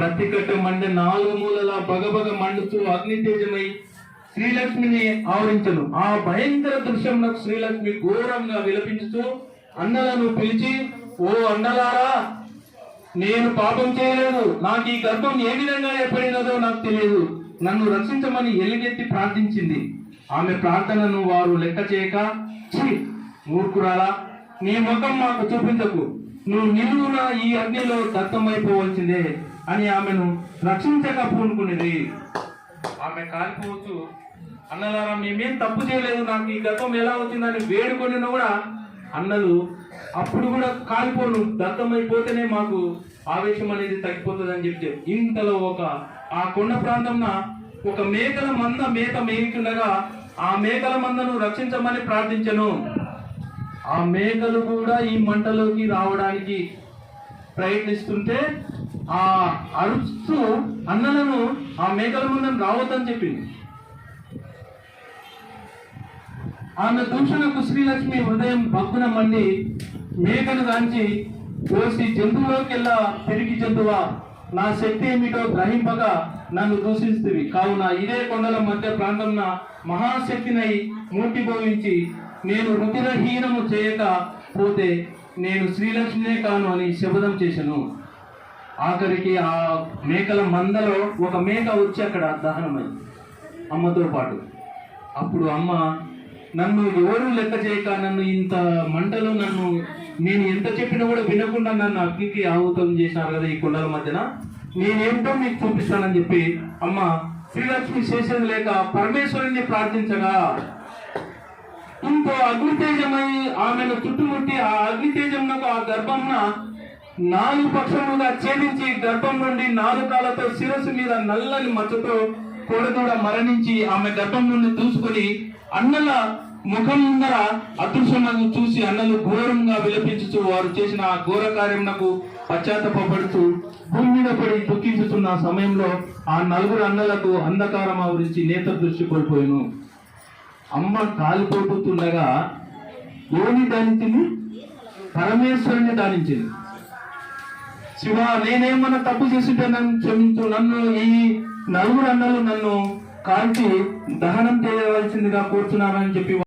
ప్రతి కట్ట మండే నాలుగు మూలల బగబగ మండుతూ అగ్ని తేజమై శ్రీలక్ష్మిని ఆవరించను. ఆ భయంకర దృశ్యంలో శ్రీలక్ష్మి ఘోరంగా విలపించుతూ అన్నలను పిలిచి ఓ అన్నలారా నేను పాపం చేయలేదు. నాకు ఈ గర్భం ఏ విధంగా ఏర్పడినదో నాకు తెలియదు. నన్ను రక్షించమని ఎల్లిగెత్తి ప్రార్థించింది. ఆమె ప్రార్థనను వారు లెక్క చేయక మూర్ఖురాలా నీ ముఖం మాకు చూపించకు. నువ్వు నిలువున ఈ అగ్నిలో దత్తమైపోవలసిందే అని ఆమెను రక్షించక పూనుకునేది. ఆమె కాలిపోవచ్చు. అన్నలారా మేమేం తప్పు చేయలేదు నాకు ఈ గతం ఎలా వచ్చిందని వేడుకొనినా కూడా అన్నలు అప్పుడు కూడా కాలిపోను. దత్తమైపోతేనే మాకు ఆవేశం అనేది తగ్గిపోతుంది అని చెప్తే ఇంతలో ఒక ఆ కొండ ప్రాంతంన ఒక మేకల మంద మేక మేయుచుండగా ఆ మేకల మందను రక్షించమని ప్రార్థించను. ఆ మేకలు కూడా ఈ మంటలోకి రావడానికి ప్రయత్నిస్తుంటే ఆ అరుస్తూ అన్నలను ఆ మేకల ముందు రావద్దని చెప్పింది. ఆమె దూషణకు శ్రీలక్ష్మి హృదయం భగ్గున మండి మేకను దాంచి కోసి జంతువులోకెల్లా పెరిగి జంతువా నా శక్తి ఏమిటో గ్రహింపగా నన్ను దూషిస్తుంది కావున ఇదే కొండల మధ్య ప్రాంతంన మహాశక్తినై మూర్తిభవించి నేను రుచిరహీనము చేయకపోతే నేను శ్రీలక్ష్మినే కాను అని శపథం చేశాను. ఆఖరికి ఆ మేకల మందలో ఒక మేక వచ్చి అక్కడ దహనమైంది అమ్మతో పాటు. అప్పుడు అమ్మ నన్ను ఎవరు లెక్క చేయక? నన్ను ఇంత మంటలో నన్ను నేను ఎంత చెప్పినా కూడా వినకుండా నన్ను అగ్నికి ఆహుతం చేశాను కదా ఈ కొండల మధ్యన. నేనేంటో మీకు చూపిస్తానని చెప్పి అమ్మ శ్రీలక్ష్మి శేషం లేక పరమేశ్వరుని ప్రార్థించగా ఇంకో అగ్నితేజమై ఆమెను చుట్టుముట్టి ఆ అగ్నితేజమునకు ఆ గర్భంన నాలుగు పక్షములుగా ఛేదించి గర్భం నుండి నాలుగు శిరస్సు మీద నల్లని మచ్చతో కోడదూడ మరణించి ఆమె గర్భం నుండి దూసుకొని అన్నల ముఖం ముందర అదృశ్యమని చూసి అన్నలు ఘోరంగా విలపించుచు వారు చేసిన ఆ ఘోర కార్యమునకు పశ్చాత్తపడుతూ భూమి మీద పడి దుఃఖించుతున్న సమయంలో ఆ నలుగురు అన్నలకు అంధకారం ఆవరించి నేత దృష్టి కోల్పోయాను. అమ్మ కాలిపోతుండగా ఎవరిని దానించింది పరమేశ్వరుని దానించింది. శివ నేనేమన్నా తప్పు చేస్తుంటే నన్ను క్షమించు. నన్ను ఈ నలుగురు అన్నలు నన్ను కాల్చి దహనం చేయవలసిందిగా కోరుతున్నానని చెప్పి